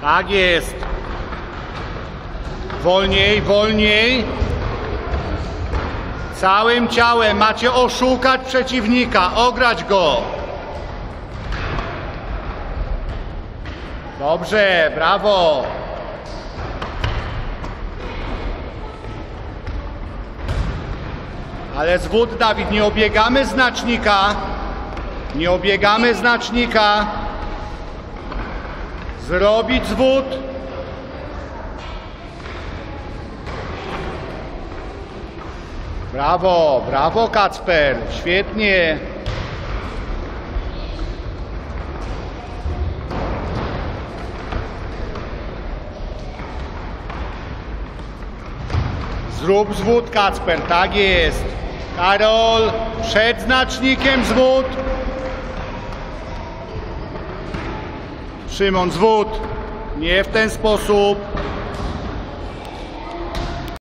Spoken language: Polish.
Tak jest. Wolniej, wolniej. Całym ciałem macie oszukać przeciwnika, ograć go. Dobrze, brawo. Ale zwód, Dawid, nie obiegamy znacznika. Nie obiegamy znacznika. Zrobić zwód. Brawo, brawo Kacper, świetnie. Zrób zwód Kacper, tak jest. Karol, przed znacznikiem zwód. Szymon, zwód. Nie w ten sposób.